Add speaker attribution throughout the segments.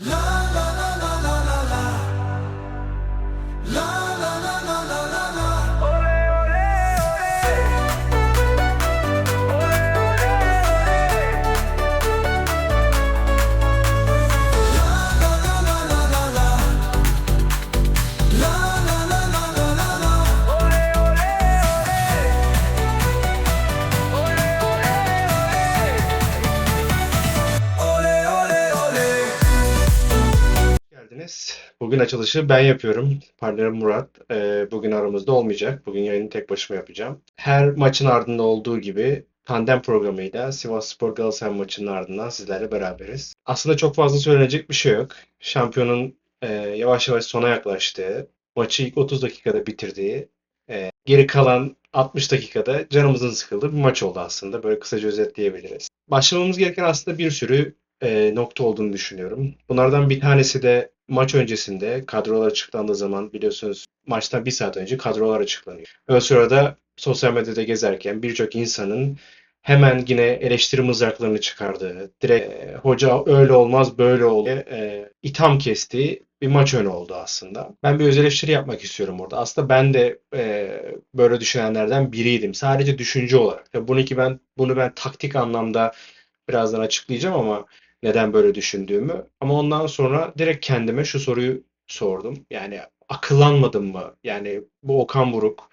Speaker 1: Love. Açılışı ben yapıyorum. Partnerim Murat. Ee, bugün aramızda olmayacak. Bugün yayını tek başıma yapacağım. Her maçın ardında olduğu gibi tandem programıyla Sivasspor Galatasaray maçının ardından sizlerle beraberiz. Aslında çok fazla söylenecek bir şey yok. Şampiyonun e, yavaş yavaş sona yaklaştığı, maçı ilk 30 dakikada bitirdiği, e, geri kalan 60 dakikada canımızın sıkıldığı bir maç oldu aslında. Böyle kısaca özetleyebiliriz. Başlamamız gereken aslında bir sürü e, nokta olduğunu düşünüyorum. Bunlardan bir tanesi de maç öncesinde kadrolar açıklandığı zaman biliyorsunuz maçtan bir saat önce kadrolar açıklanıyor. O sırada sosyal medyada gezerken birçok insanın hemen yine eleştiri mızraklarını çıkardığı, direkt e, hoca öyle olmaz böyle ol diye e, itham kestiği bir maç önü oldu aslında. Ben bir öz eleştiri yapmak istiyorum orada. Aslında ben de e, böyle düşünenlerden biriydim. Sadece düşünce olarak. Ve bunu ki ben bunu ben taktik anlamda birazdan açıklayacağım ama neden böyle düşündüğümü. Ama ondan sonra direkt kendime şu soruyu sordum. Yani akıllanmadım mı? Yani bu Okan Buruk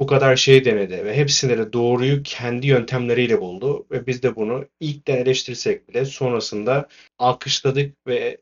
Speaker 1: bu kadar şey denedi ve hepsinde de doğruyu kendi yöntemleriyle buldu ve biz de bunu ilkten eleştirsek bile sonrasında alkışladık ve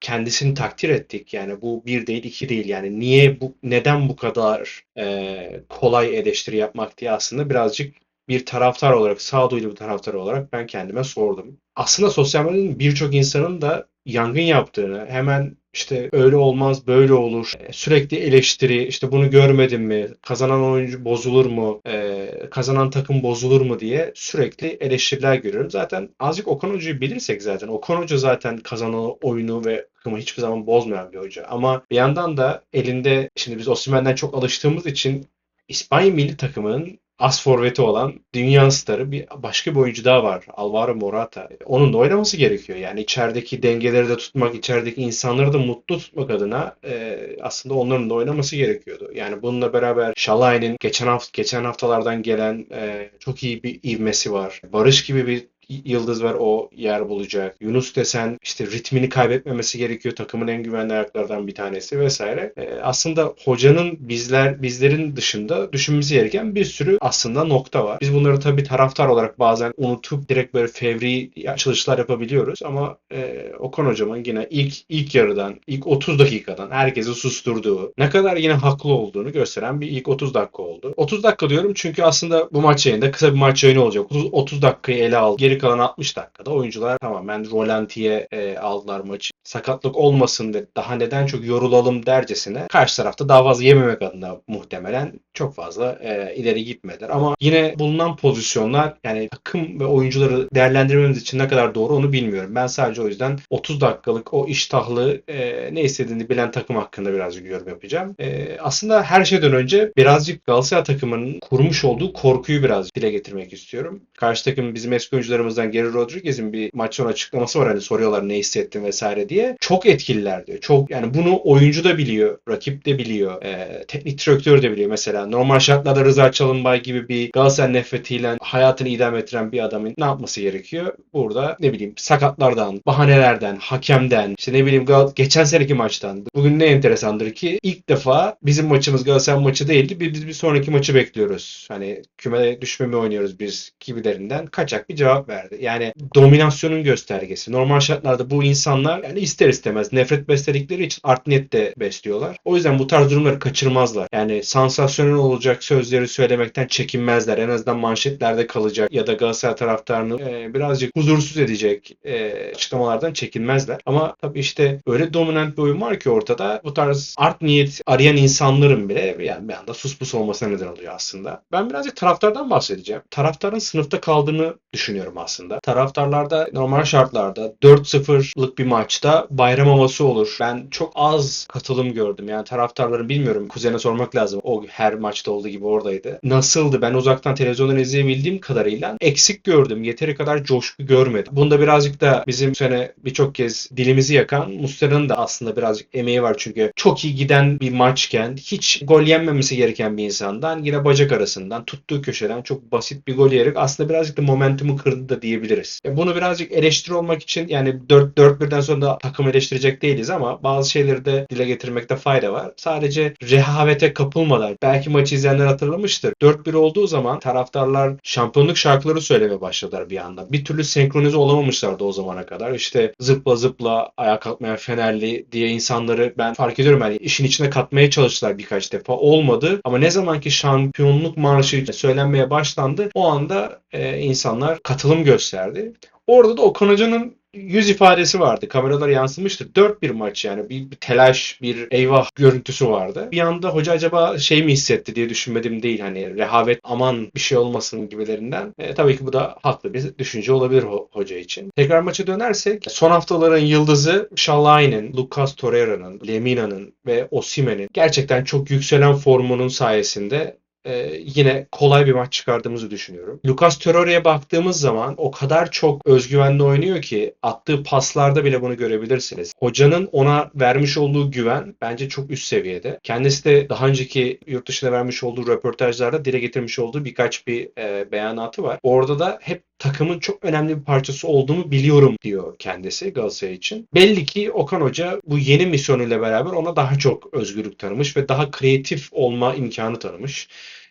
Speaker 1: kendisini takdir ettik. Yani bu bir değil iki değil. Yani niye bu neden bu kadar e, kolay eleştiri yapmak diye aslında birazcık bir taraftar olarak, sağduyulu bir taraftar olarak ben kendime sordum. Aslında sosyal medyanın birçok insanın da yangın yaptığını, hemen işte öyle olmaz, böyle olur, e, sürekli eleştiri, işte bunu görmedin mi, kazanan oyuncu bozulur mu, e, kazanan takım bozulur mu diye sürekli eleştiriler görüyorum. Zaten azıcık Okan Hoca'yı bilirsek zaten, Okan Hoca zaten kazanan oyunu ve takımı hiçbir zaman bozmayan bir hoca. Ama bir yandan da elinde, şimdi biz Osimhen'den çok alıştığımız için İspanya milli takımının as forveti olan dünya starı bir başka bir oyuncu daha var. Alvaro Morata. Onun da oynaması gerekiyor. Yani içerideki dengeleri de tutmak, içerideki insanları da mutlu tutmak adına e, aslında onların da oynaması gerekiyordu. Yani bununla beraber Şalay'ın geçen hafta geçen haftalardan gelen e, çok iyi bir ivmesi var. Barış gibi bir yıldız var o yer bulacak. Yunus desen işte ritmini kaybetmemesi gerekiyor. Takımın en güvenli ayaklardan bir tanesi vesaire. E, aslında hocanın bizler bizlerin dışında düşünmesi gereken bir sürü aslında nokta var. Biz bunları tabii taraftar olarak bazen unutup direkt böyle fevri açılışlar yapabiliyoruz ama e, Okan hocamın yine ilk ilk yarıdan ilk 30 dakikadan herkesi susturduğu ne kadar yine haklı olduğunu gösteren bir ilk 30 dakika oldu. 30 dakika diyorum çünkü aslında bu maç yayında kısa bir maç yayını olacak. 30, 30 dakikayı ele al. Geri kalan 60 dakikada oyuncular tamamen rolantiye e, aldılar maçı. Sakatlık olmasın ve daha neden çok yorulalım dercesine karşı tarafta daha fazla yememek adına muhtemelen çok fazla e, ileri gitmediler. Ama yine bulunan pozisyonlar yani takım ve oyuncuları değerlendirmemiz için ne kadar doğru onu bilmiyorum. Ben sadece o yüzden 30 dakikalık o iştahlı e, ne istediğini bilen takım hakkında birazcık yorum yapacağım. E, aslında her şeyden önce birazcık Galatasaray takımının kurmuş olduğu korkuyu biraz dile getirmek istiyorum. Karşı takım bizim eski oyuncularımızdan Geri Rodriguez'in bir maç sonu açıklaması var. Hani soruyorlar ne hissettin vesaire diye. Çok etkililer diyor. Çok yani bunu oyuncu da biliyor, rakip de biliyor, e, teknik direktör de biliyor. Mesela normal şartlarda Rıza Çalınbay gibi bir Galatasaray nefretiyle hayatını idame ettiren bir adamın ne yapması gerekiyor? Burada ne bileyim sakatlardan, bahanelerden, hakemden, işte ne bileyim Gal geçen seneki maçtan. Bugün ne enteresandır ki ilk defa bizim maçımız Galatasaray maçı değildi. Biz, biz bir sonraki maçı bekliyoruz. Hani küme düşmemi oynuyoruz biz gibilerinden kaçak bir cevap verdi. Yani dominasyonun göstergesi. Normal şartlarda bu insanlar yani ister istemez nefret besledikleri için art niyet de besliyorlar. O yüzden bu tarz durumları kaçırmazlar. Yani sansasyonel olacak sözleri söylemekten çekinmezler. En azından manşetlerde kalacak ya da Galatasaray taraftarını e, birazcık huzursuz edecek e, açıklamalardan çekinmezler. Ama tabii işte öyle dominant bir oyun var ki ortada bu tarz art niyet arayan insanların bile yani bir anda sus pus olmasına neden oluyor aslında. Ben birazcık taraftardan bahsedeceğim. Taraftarın sınıfta kaldığını düşünüyorum aslında. Taraftarlarda normal şartlarda 4-0'lık bir maçta bayram havası olur. Ben çok az katılım gördüm. Yani taraftarların bilmiyorum kuzene sormak lazım. O her maçta olduğu gibi oradaydı. Nasıldı? Ben uzaktan televizyondan izleyebildiğim kadarıyla eksik gördüm. Yeteri kadar coşku görmedim. Bunda birazcık da bizim sene birçok kez dilimizi yakan Muslera'nın da aslında birazcık emeği var çünkü çok iyi giden bir maçken hiç gol yenmemesi gereken bir insandan yine bacak arasından tuttuğu köşeden çok basit bir gol yiyerek aslında birazcık da momentumu kırdı da diyebiliriz. Ya bunu birazcık eleştiri olmak için yani 4-4-1'den sonra da takım eleştirecek değiliz ama bazı şeyleri de dile getirmekte fayda var. Sadece rehavete kapılmadan belki maçı izleyenler hatırlamıştır. 4-1 olduğu zaman taraftarlar şampiyonluk şarkıları söylemeye başladılar bir anda. Bir türlü senkronize olamamışlardı o zamana kadar. İşte zıpla zıpla ayağa kalkmayan Fenerli diye insanları ben fark ediyorum. Yani işin içine katmaya çalıştılar birkaç defa. Olmadı. Ama ne zamanki şampiyonluk marşı söylenmeye başlandı o anda e, insanlar katılım gösterdi. Orada da Okan Hoca'nın yüz ifadesi vardı. Kameralara yansımıştır. 4-1 maç yani. Bir, bir telaş, bir eyvah görüntüsü vardı. Bir anda hoca acaba şey mi hissetti diye düşünmedim değil. Hani rehavet aman bir şey olmasın gibilerinden. E, tabii ki bu da haklı bir düşünce olabilir ho- hoca için. Tekrar maça dönersek son haftaların yıldızı Şalay'ın, Lucas Torreira'nın, Lemina'nın ve Osimhen'in gerçekten çok yükselen formunun sayesinde e, yine kolay bir maç çıkardığımızı düşünüyorum. Lucas Torreira'ya baktığımız zaman o kadar çok özgüvenli oynuyor ki attığı paslarda bile bunu görebilirsiniz. Hocanın ona vermiş olduğu güven bence çok üst seviyede. Kendisi de daha önceki yurt dışına vermiş olduğu röportajlarda dile getirmiş olduğu birkaç bir e, beyanatı var. Orada da hep takımın çok önemli bir parçası olduğumu biliyorum diyor kendisi Galatasaray için. Belli ki Okan Hoca bu yeni misyonuyla beraber ona daha çok özgürlük tanımış ve daha kreatif olma imkanı tanımış.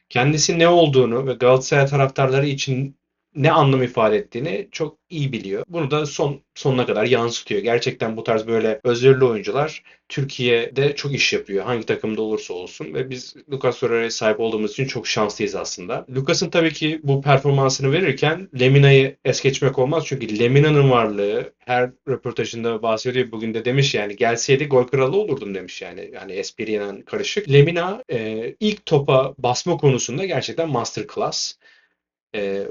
Speaker 1: Kendisi ne olduğunu ve Galatasaray taraftarları için ne anlam ifade ettiğini çok iyi biliyor. Bunu da son sonuna kadar yansıtıyor. Gerçekten bu tarz böyle özverili oyuncular Türkiye'de çok iş yapıyor. Hangi takımda olursa olsun ve biz Lucas Torreira'ya sahip olduğumuz için çok şanslıyız aslında. Lucas'ın tabii ki bu performansını verirken Lemina'yı es geçmek olmaz. Çünkü Lemina'nın varlığı her röportajında bahsediyor. Bugün de demiş yani gelseydi gol kralı olurdum demiş yani. Yani espriyle karışık. Lemina e, ilk topa basma konusunda gerçekten masterclass. E,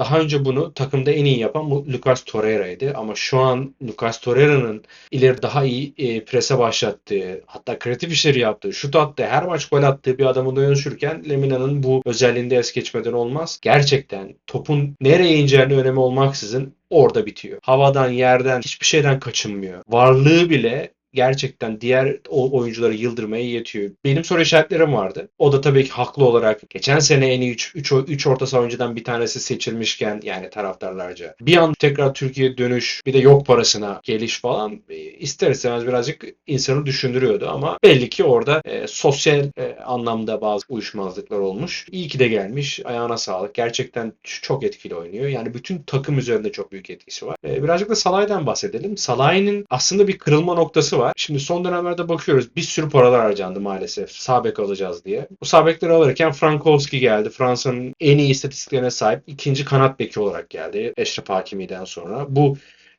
Speaker 1: daha önce bunu takımda en iyi yapan Lucas Torreira'ydı ama şu an Lucas Torreira'nın ileri daha iyi e, prese başlattığı, hatta kreatif işleri yaptığı, şut attığı, her maç gol attığı bir adamın dönüşürken Lemina'nın bu özelliğinde es geçmeden olmaz. Gerçekten topun nereye ineceğini önemi olmaksızın orada bitiyor. Havadan, yerden, hiçbir şeyden kaçınmıyor. Varlığı bile gerçekten diğer oyuncuları yıldırmaya yetiyor. Benim soru işaretlerim vardı. O da tabii ki haklı olarak geçen sene en iyi 3 3 3 orta saha oyuncudan bir tanesi seçilmişken yani taraftarlarca bir an tekrar Türkiye dönüş bir de yok parasına geliş falan e, ister istemez birazcık insanı düşündürüyordu ama belli ki orada e, sosyal e, anlamda bazı uyuşmazlıklar olmuş. İyi ki de gelmiş. Ayağına sağlık. Gerçekten çok etkili oynuyor. Yani bütün takım üzerinde çok büyük etkisi var. E, birazcık da Salah'dan bahsedelim. Salah'ın aslında bir kırılma noktası var. Şimdi son dönemlerde bakıyoruz bir sürü paralar harcandı maalesef. Sağ bek alacağız diye. Bu sağ bekleri alırken Frankowski geldi. Fransa'nın en iyi istatistiklerine sahip ikinci kanat beki olarak geldi. Eşref Hakimi'den sonra. Bu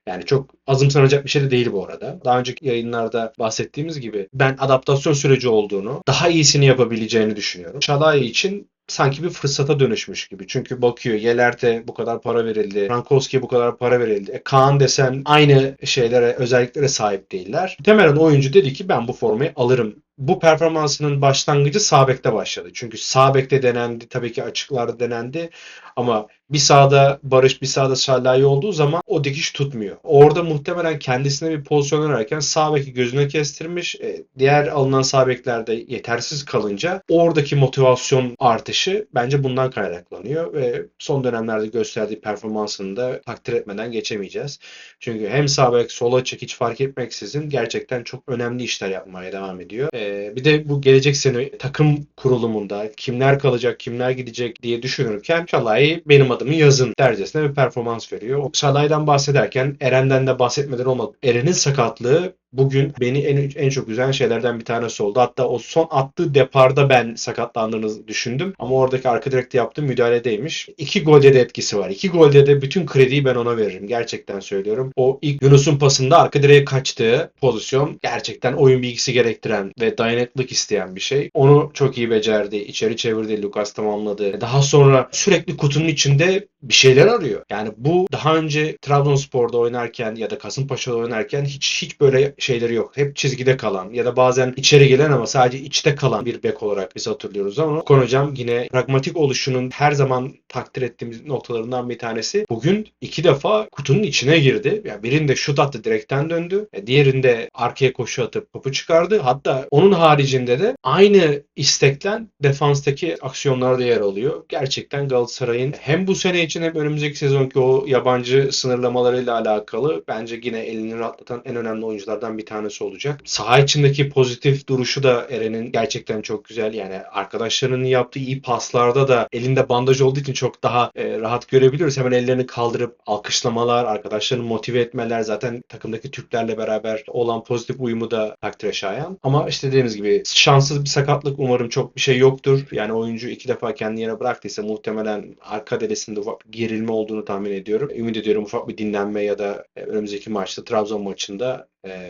Speaker 1: yani çok azımsanacak bir şey de değil bu arada. Daha önceki yayınlarda bahsettiğimiz gibi ben adaptasyon süreci olduğunu, daha iyisini yapabileceğini düşünüyorum. Şalay için sanki bir fırsata dönüşmüş gibi. Çünkü bakıyor Yelert'e bu kadar para verildi. Frankowski'ye bu kadar para verildi. E, Kaan desen aynı şeylere, özelliklere sahip değiller. Muhtemelen oyuncu dedi ki ben bu formayı alırım. Bu performansının başlangıcı sağ bekte başladı. Çünkü sağ bekte denendi, tabii ki açıklarda denendi. Ama bir sağda Barış, bir sağda Şalai olduğu zaman o dikiş tutmuyor. Orada muhtemelen kendisine bir pozisyon ararken sağ beki gözüne kestirmiş. E, diğer alınan sağ beklerde yetersiz kalınca oradaki motivasyon artışı bence bundan kaynaklanıyor ve son dönemlerde gösterdiği performansını da takdir etmeden geçemeyeceğiz. Çünkü hem sağ bek sola çek hiç fark etmeksizin gerçekten çok önemli işler yapmaya devam ediyor. E, bir de bu gelecek sene takım kurulumunda kimler kalacak, kimler gidecek diye düşünürken Şalai benim adımı yazın dercesine bir performans veriyor. Şalay'dan bahsederken Eren'den de bahsetmeden olmadı. Eren'in sakatlığı bugün beni en, en çok üzen şeylerden bir tanesi oldu. Hatta o son attığı deparda ben sakatlandığını düşündüm. Ama oradaki arka direkte yaptığı müdahaledeymiş. İki golde de etkisi var. İki golde de bütün krediyi ben ona veririm. Gerçekten söylüyorum. O ilk Yunus'un pasında arka direğe kaçtığı pozisyon gerçekten oyun bilgisi gerektiren ve dayanıklık isteyen bir şey. Onu çok iyi becerdi. İçeri çevirdi. Lucas tamamladı. Daha sonra sürekli kutunun içinde bir şeyler arıyor. Yani bu daha önce Trabzonspor'da oynarken ya da Kasımpaşa'da oynarken hiç hiç böyle şeyleri yok. Hep çizgide kalan ya da bazen içeri gelen ama sadece içte kalan bir bek olarak biz hatırlıyoruz ama Okan Hocam yine pragmatik oluşunun her zaman takdir ettiğimiz noktalarından bir tanesi. Bugün iki defa kutunun içine girdi. Yani birinde şut attı direkten döndü. E, Diğerinde arkaya koşu atıp topu çıkardı. Hatta onun haricinde de aynı istekten defanstaki aksiyonlarda yer alıyor. Gerçekten Galatasaray'ın hem bu sene için hem önümüzdeki sezonki o yabancı sınırlamalarıyla alakalı bence yine elini rahatlatan en önemli oyunculardan bir tanesi olacak. Saha içindeki pozitif duruşu da Eren'in gerçekten çok güzel. Yani arkadaşlarının yaptığı iyi paslarda da elinde bandaj olduğu için çok daha e, rahat görebiliyoruz. Hemen ellerini kaldırıp alkışlamalar, arkadaşlarını motive etmeler zaten takımdaki Türklerle beraber olan pozitif uyumu da takdire şayan. Ama işte dediğimiz gibi şanssız bir sakatlık umarım çok bir şey yoktur. Yani oyuncu iki defa kendini yere bıraktıysa muhtemelen arka delesinde ufak bir gerilme olduğunu tahmin ediyorum. Ümit ediyorum ufak bir dinlenme ya da e, önümüzdeki maçta Trabzon maçında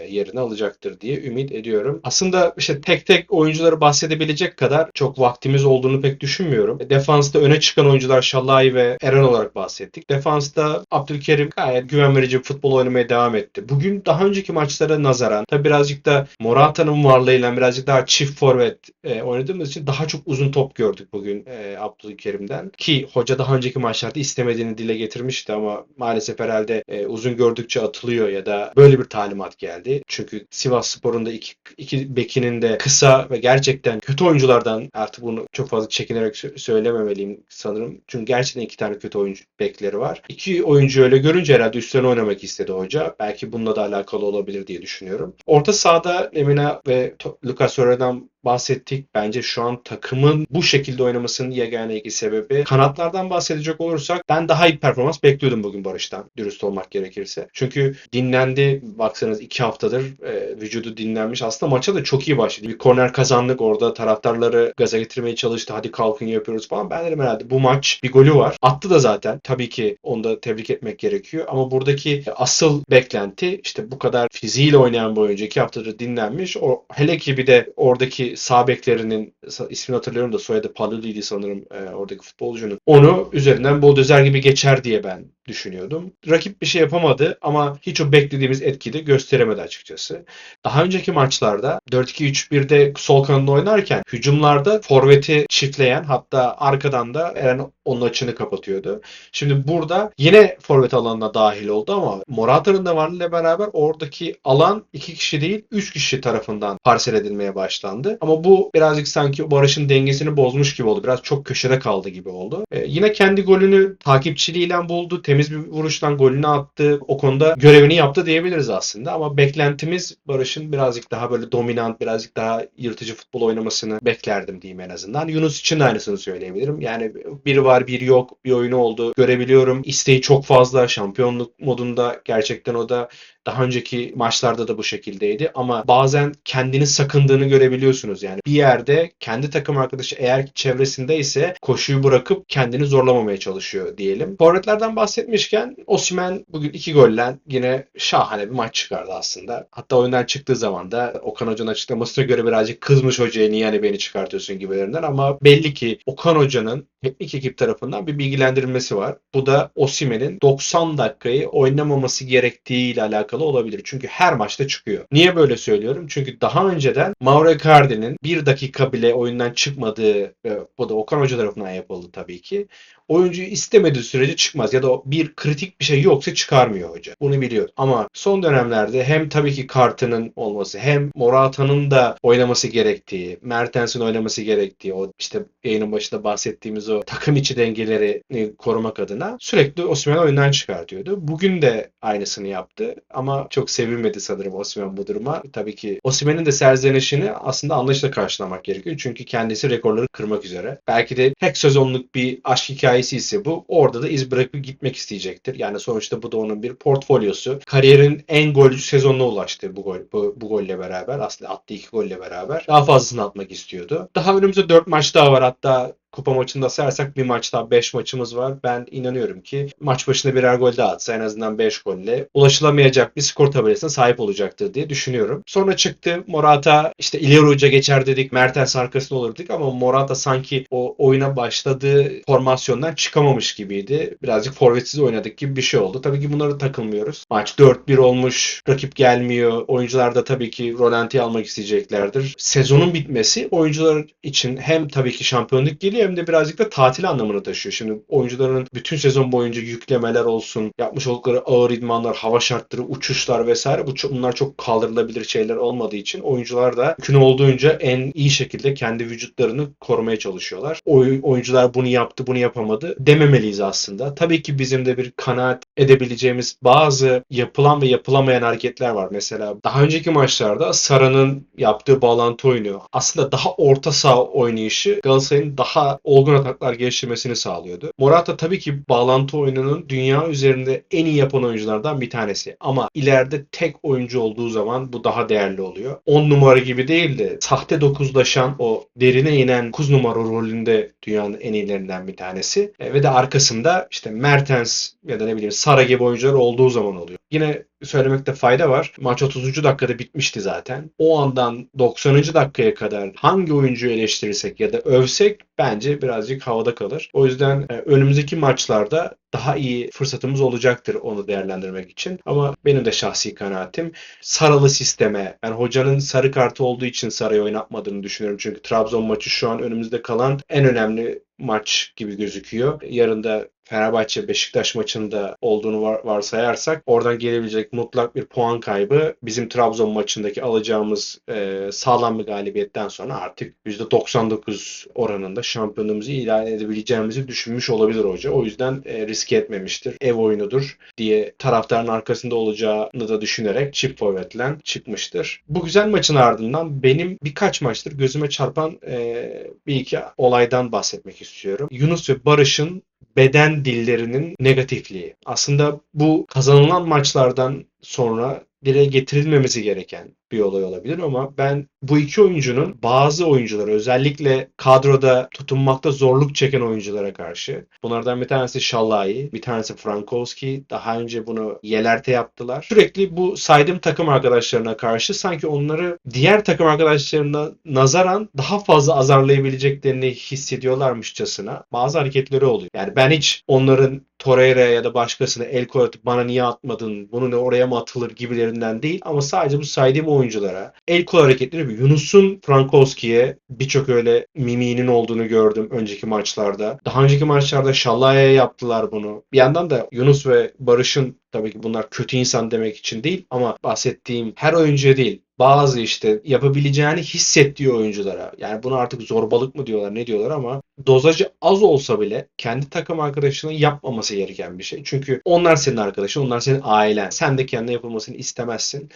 Speaker 1: yerini alacaktır diye ümit ediyorum. Aslında işte tek tek oyuncuları bahsedebilecek kadar çok vaktimiz olduğunu pek düşünmüyorum. Defansta öne çıkan oyuncular Şallay ve Eren olarak bahsettik. Defansta Abdülkerim gayet güven verici futbol oynamaya devam etti. Bugün daha önceki maçlara nazaran tabi birazcık da Morata'nın varlığıyla birazcık daha çift forvet e, oynadığımız için daha çok uzun top gördük bugün e, Abdülkerim'den. Ki hoca daha önceki maçlarda istemediğini dile getirmişti ama maalesef herhalde e, uzun gördükçe atılıyor ya da böyle bir talimat geldi. Çünkü Sivas Spor'un da iki, iki bekinin de kısa ve gerçekten kötü oyunculardan artık bunu çok fazla çekinerek sö- söylememeliyim sanırım. Çünkü gerçekten iki tane kötü oyuncu bekleri var. İki oyuncu öyle görünce herhalde üstlerine oynamak istedi hoca. Belki bununla da alakalı olabilir diye düşünüyorum. Orta sahada Lemina ve Lucas Torreira'dan bahsettik. Bence şu an takımın bu şekilde oynamasının yegane iki sebebi. Kanatlardan bahsedecek olursak ben daha iyi performans bekliyordum bugün Barış'tan. Dürüst olmak gerekirse. Çünkü dinlendi. Baksanız iki haftadır e, vücudu dinlenmiş. Aslında maça da çok iyi başladı. Bir korner kazandık. Orada taraftarları gaza getirmeye çalıştı. Hadi kalkın yapıyoruz falan. Ben dedim herhalde bu maç bir golü var. Attı da zaten. Tabii ki onu da tebrik etmek gerekiyor. Ama buradaki asıl beklenti işte bu kadar fiziğiyle oynayan bir oyuncu iki haftadır dinlenmiş. O hele ki bir de oradaki sağ beklerinin ismini hatırlıyorum da soyadı Paludi'ydi sanırım e, oradaki futbolcunun. Onu üzerinden Boldozer gibi geçer diye ben düşünüyordum. Rakip bir şey yapamadı ama hiç o beklediğimiz etkiyi de gösteremedi açıkçası. Daha önceki maçlarda 4-2-3-1'de sol kanada oynarken hücumlarda forveti çiftleyen hatta arkadan da Eren onun açını kapatıyordu. Şimdi burada yine forvet alanına dahil oldu ama Morata'nın da varlığıyla beraber oradaki alan iki kişi değil üç kişi tarafından parsel edilmeye başlandı. Ama bu birazcık sanki Barış'ın dengesini bozmuş gibi oldu. Biraz çok köşede kaldı gibi oldu. Ee, yine kendi golünü takipçiliğiyle buldu. Temiz bir vuruştan golünü attı. O konuda görevini yaptı diyebiliriz aslında. Ama beklentimiz Barış'ın birazcık daha böyle dominant, birazcık daha yırtıcı futbol oynamasını beklerdim diyeyim en azından. Yunus için de aynısını söyleyebilirim. Yani biri var biri yok bir oyunu oldu. Görebiliyorum. İsteği çok fazla. Şampiyonluk modunda gerçekten o da daha önceki maçlarda da bu şekildeydi ama bazen kendini sakındığını görebiliyorsunuz. Yani bir yerde kendi takım arkadaşı eğer çevresinde ise koşuyu bırakıp kendini zorlamamaya çalışıyor diyelim. Forvetlerden bahsetmişken Osimhen bugün iki golle yine şahane bir maç çıkardı aslında. Hatta oyundan çıktığı zaman da Okan Hoca'nın açıklamasına göre birazcık kızmış hocaya niye hani beni çıkartıyorsun gibilerinden ama belli ki Okan Hoca'nın teknik ekip tarafından bir bilgilendirilmesi var. Bu da Osimhen'in 90 dakikayı oynamaması gerektiği ile alakalı olabilir. Çünkü her maçta çıkıyor. Niye böyle söylüyorum? Çünkü daha önceden Mauro Icardi'nin bir dakika bile oyundan çıkmadığı ve bu da Okan Hoca tarafından yapıldı tabii ki. Oyuncuyu istemediği sürece çıkmaz ya da bir kritik bir şey yoksa çıkarmıyor hoca. Bunu biliyor. Ama son dönemlerde hem tabii ki kartının olması hem Morata'nın da oynaması gerektiği, Mertens'in oynaması gerektiği o işte yayının başında bahsettiğimiz o takım içi dengeleri korumak adına sürekli Osimhen oyundan çıkartıyordu. Bugün de aynısını yaptı ama çok sevinmedi sanırım Osimhen bu duruma. Tabii ki Osimhen'in de serzenişini aslında anlayışla karşılamak gerekiyor. Çünkü kendisi rekorları kırmak üzere. Belki de tek sezonluk bir aşk hikayesi ise bu. Orada da iz bırakıp gitmek isteyecektir. Yani sonuçta bu da onun bir portfolyosu. Kariyerin en golcü sezonuna ulaştı bu gol bu, bu golle beraber. Aslında attığı iki golle beraber. Daha fazlasını atmak istiyordu. Daha önümüzde 4 maç daha var. Hatta kupa maçında sayarsak bir maç daha 5 maçımız var. Ben inanıyorum ki maç başına birer gol daha atsa en azından 5 golle ulaşılamayacak bir skor tabelasına sahip olacaktır diye düşünüyorum. Sonra çıktı Morata işte ileri uca geçer dedik. Mertens arkasında olur dedik ama Morata sanki o oyuna başladığı formasyondan çıkamamış gibiydi. Birazcık forvetsiz oynadık gibi bir şey oldu. Tabii ki bunları takılmıyoruz. Maç 4-1 olmuş. Rakip gelmiyor. Oyuncular da tabii ki rolanti almak isteyeceklerdir. Sezonun bitmesi oyuncular için hem tabii ki şampiyonluk geliyor hem de birazcık da tatil anlamını taşıyor. Şimdi oyuncuların bütün sezon boyunca yüklemeler olsun, yapmış oldukları ağır idmanlar, hava şartları, uçuşlar vesaire bu bunlar çok kaldırılabilir şeyler olmadığı için oyuncular da mümkün olduğunca en iyi şekilde kendi vücutlarını korumaya çalışıyorlar. Oy, oyuncular bunu yaptı, bunu yapamadı dememeliyiz aslında. Tabii ki bizim de bir kanaat edebileceğimiz bazı yapılan ve yapılamayan hareketler var. Mesela daha önceki maçlarda Sara'nın yaptığı bağlantı oyunu aslında daha orta saha oynayışı Galatasaray'ın daha olgun ataklar geliştirmesini sağlıyordu. Morata tabii ki bağlantı oyununun dünya üzerinde en iyi yapan oyunculardan bir tanesi. Ama ileride tek oyuncu olduğu zaman bu daha değerli oluyor. 10 numara gibi değil de sahte dokuzlaşan o derine inen 9 numara rolünde dünyanın en iyilerinden bir tanesi. E, ve de arkasında işte Mertens ya da ne bileyim Sara gibi oyuncular olduğu zaman oluyor. Yine söylemekte fayda var. Maç 30. dakikada bitmişti zaten. O andan 90. dakikaya kadar hangi oyuncuyu eleştirirsek ya da övsek bence birazcık havada kalır. O yüzden e, önümüzdeki maçlarda daha iyi fırsatımız olacaktır onu değerlendirmek için. Ama benim de şahsi kanaatim Saralı sisteme, yani hocanın sarı kartı olduğu için Sara'yı oynatmadığını düşünüyorum. Çünkü Trabzon maçı şu an önümüzde kalan en önemli maç gibi gözüküyor. Yarın da Fenerbahçe Beşiktaş maçında olduğunu var, varsayarsak oradan gelebilecek mutlak bir puan kaybı bizim Trabzon maçındaki alacağımız e, sağlam bir galibiyetten sonra artık %99 oranında şampiyonumuzu ilan edebileceğimizi düşünmüş olabilir hoca. O yüzden e, riske etmemiştir. Ev oyunudur diye taraftarın arkasında olacağını da düşünerek çift forvetle çıkmıştır. Bu güzel maçın ardından benim birkaç maçtır gözüme çarpan e, bir iki olaydan bahsetmek istiyorum. Yunus ve Barış'ın beden dillerinin negatifliği. Aslında bu kazanılan maçlardan sonra dile getirilmemesi gereken bir olay olabilir ama ben bu iki oyuncunun bazı oyunculara özellikle kadroda tutunmakta zorluk çeken oyunculara karşı bunlardan bir tanesi Şallai, bir tanesi Frankowski daha önce bunu Yelerte yaptılar. Sürekli bu saydığım takım arkadaşlarına karşı sanki onları diğer takım arkadaşlarına nazaran daha fazla azarlayabileceklerini hissediyorlarmışçasına bazı hareketleri oluyor. Yani ben hiç onların Torreira'ya ya da başkasına el koyatıp bana niye atmadın, bunu ne oraya mı atılır gibilerinden değil ama sadece bu saydığım oyunculara el kol hareketleri Yunus'un Frankowski'ye birçok öyle mimiğinin olduğunu gördüm önceki maçlarda. Daha önceki maçlarda Şallaya'ya yaptılar bunu. Bir yandan da Yunus ve Barış'ın tabii ki bunlar kötü insan demek için değil ama bahsettiğim her oyuncuya değil bazı işte yapabileceğini hissettiği oyunculara yani bunu artık zorbalık mı diyorlar ne diyorlar ama dozajı az olsa bile kendi takım arkadaşının yapmaması gereken bir şey. Çünkü onlar senin arkadaşın, onlar senin ailen. Sen de kendine yapılmasını istemezsin.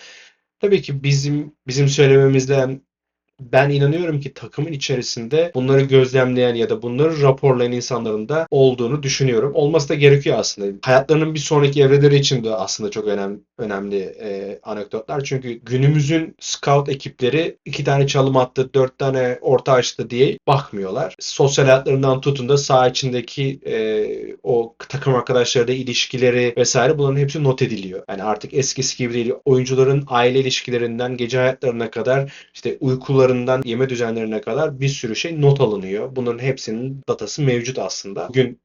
Speaker 1: Tabii ki bizim bizim söylememizden ben inanıyorum ki takımın içerisinde bunları gözlemleyen ya da bunları raporlayan insanların da olduğunu düşünüyorum. Olması da gerekiyor aslında. Hayatlarının bir sonraki evreleri için de aslında çok önemli önemli e, anekdotlar. Çünkü günümüzün scout ekipleri iki tane çalım attı, dört tane orta açtı diye bakmıyorlar. Sosyal hayatlarından tutun da saha içindeki e, o takım arkadaşlarıyla ilişkileri vesaire bunların hepsi not ediliyor. Yani artık eskisi gibi değil. Oyuncuların aile ilişkilerinden gece hayatlarına kadar işte uykuları uykularından yeme düzenlerine kadar bir sürü şey not alınıyor. Bunların hepsinin datası mevcut aslında. Bugün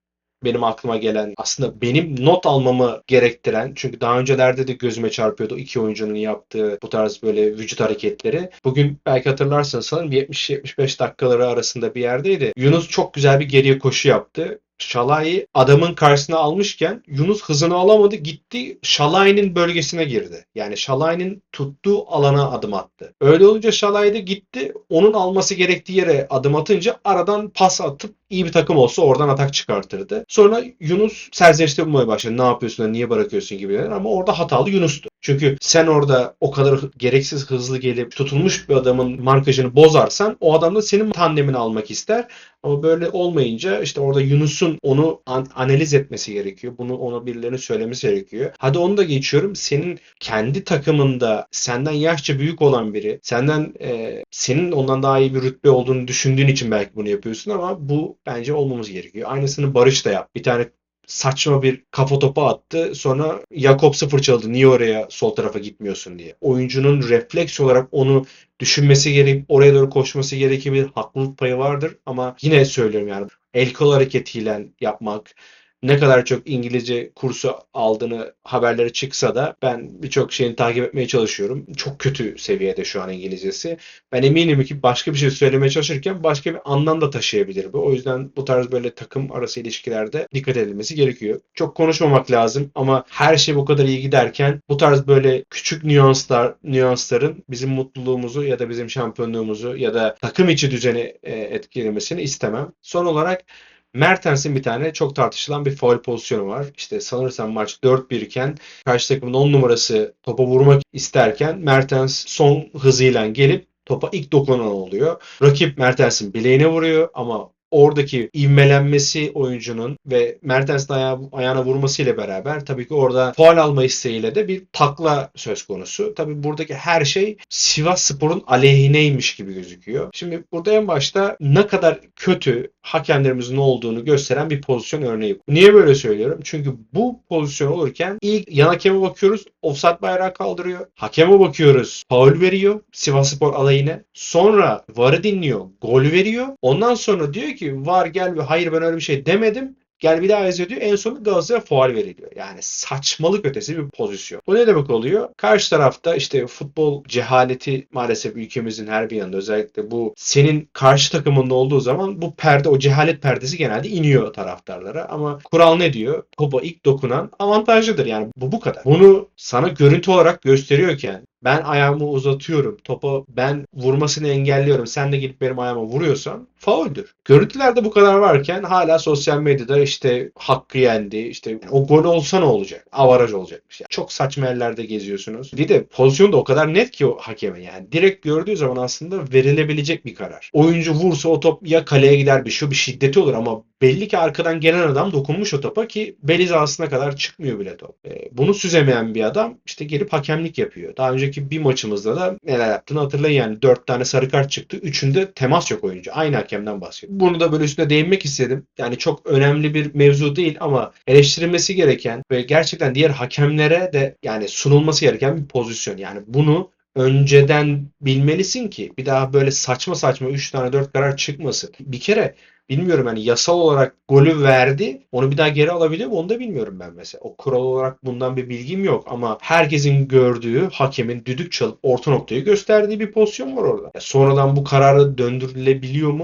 Speaker 1: benim aklıma gelen aslında benim not almamı gerektiren çünkü daha öncelerde de gözüme çarpıyordu iki oyuncunun yaptığı bu tarz böyle vücut hareketleri. Bugün belki hatırlarsınız sanırım 70-75 dakikaları arasında bir yerdeydi. Yunus çok güzel bir geriye koşu yaptı. Şalay'ı adamın karşısına almışken Yunus hızını alamadı gitti Şalay'ın bölgesine girdi. Yani Şalay'ın tuttuğu alana adım attı. Öyle olunca Şalay da gitti onun alması gerektiği yere adım atınca aradan pas atıp iyi bir takım olsa oradan atak çıkartırdı. Sonra Yunus serzenişte bulmaya başladı. Ne yapıyorsun, niye bırakıyorsun gibi ama orada hatalı Yunus'tu. Çünkü sen orada o kadar gereksiz hızlı gelip tutulmuş bir adamın markajını bozarsan o adam da senin tandemini almak ister. Ama böyle olmayınca işte orada Yunus'un onu an- analiz etmesi gerekiyor. Bunu ona birilerine söylemesi gerekiyor. Hadi onu da geçiyorum. Senin kendi takımında senden yaşça büyük olan biri, senden e, senin ondan daha iyi bir rütbe olduğunu düşündüğün için belki bunu yapıyorsun ama bu bence olmamız gerekiyor. Aynısını Barış da yap. Bir tane saçma bir kafa topu attı. Sonra Jakob sıfır çaldı. Niye oraya sol tarafa gitmiyorsun diye. Oyuncunun refleks olarak onu düşünmesi gerek, oraya doğru koşması gerekebilir. Haklılık payı vardır ama yine söylüyorum yani el kol hareketiyle yapmak ne kadar çok İngilizce kursu aldığını haberleri çıksa da ben birçok şeyini takip etmeye çalışıyorum. Çok kötü seviyede şu an İngilizcesi. Ben eminim ki başka bir şey söylemeye çalışırken başka bir anlam da taşıyabilir bu. O yüzden bu tarz böyle takım arası ilişkilerde dikkat edilmesi gerekiyor. Çok konuşmamak lazım ama her şey bu kadar iyi giderken bu tarz böyle küçük nüanslar, nüansların bizim mutluluğumuzu ya da bizim şampiyonluğumuzu ya da takım içi düzeni e, etkilemesini istemem. Son olarak Mertens'in bir tane çok tartışılan bir faul pozisyonu var. İşte sanırsam maç 4-1 iken karşı takımın 10 numarası topa vurmak isterken Mertens son hızıyla gelip topa ilk dokunan oluyor. Rakip Mertens'in bileğine vuruyor ama oradaki ivmelenmesi oyuncunun ve Mertens'in ayağı, ayağına vurmasıyla beraber tabii ki orada faul alma isteğiyle de bir takla söz konusu. Tabii buradaki her şey Sivas Spor'un aleyhineymiş gibi gözüküyor. Şimdi burada en başta ne kadar kötü hakemlerimizin olduğunu gösteren bir pozisyon örneği. Niye böyle söylüyorum? Çünkü bu pozisyon olurken ilk yan hakeme bakıyoruz. Offside bayrağı kaldırıyor. Hakeme bakıyoruz. Faul veriyor. Sivas Spor aleyhine. Sonra VAR'ı dinliyor. Gol veriyor. Ondan sonra diyor ki VAR gel ve hayır ben öyle bir şey demedim. Gel bir daha izle diyor. En sonunda Galatasaray'a faul veriliyor. Yani saçmalık ötesi bir pozisyon. Bu ne demek oluyor? Karşı tarafta işte futbol cehaleti maalesef ülkemizin her bir yanında özellikle bu senin karşı takımında olduğu zaman bu perde o cehalet perdesi genelde iniyor taraftarlara. Ama kural ne diyor? Topa ilk dokunan avantajlıdır. Yani bu bu kadar. Bunu sana görüntü olarak gösteriyorken ben ayağımı uzatıyorum. Topa ben vurmasını engelliyorum. Sen de gelip benim ayağıma vuruyorsan fauldür. Görüntülerde bu kadar varken hala sosyal medyada işte hakkı yendi. işte o gol olsa ne olacak? Avaraj olacakmış. Yani çok saçma yerlerde geziyorsunuz. Bir de pozisyon da o kadar net ki o hakemin yani. Direkt gördüğü zaman aslında verilebilecek bir karar. Oyuncu vursa o top ya kaleye gider bir şu bir şiddeti olur ama belli ki arkadan gelen adam dokunmuş o topa ki bel hizasına kadar çıkmıyor bile top. E, bunu süzemeyen bir adam işte gelip hakemlik yapıyor. Daha önceki bir maçımızda da neler yaptığını hatırlayın yani. Dört tane sarı kart çıktı. Üçünde temas yok oyuncu. Aynı hakemden bahsediyorum. Bunu da böyle üstüne değinmek istedim. Yani çok önemli bir mevzu değil ama eleştirilmesi gereken ve gerçekten diğer hakemlere de yani sunulması gereken bir pozisyon. Yani bunu önceden bilmelisin ki bir daha böyle saçma saçma 3 tane 4 karar çıkmasın. Bir kere bilmiyorum hani yasal olarak golü verdi. Onu bir daha geri alabiliyor mu onu da bilmiyorum ben mesela. O kural olarak bundan bir bilgim yok ama herkesin gördüğü hakemin düdük çalıp orta noktayı gösterdiği bir pozisyon var orada. Ya sonradan bu kararı döndürülebiliyor mu?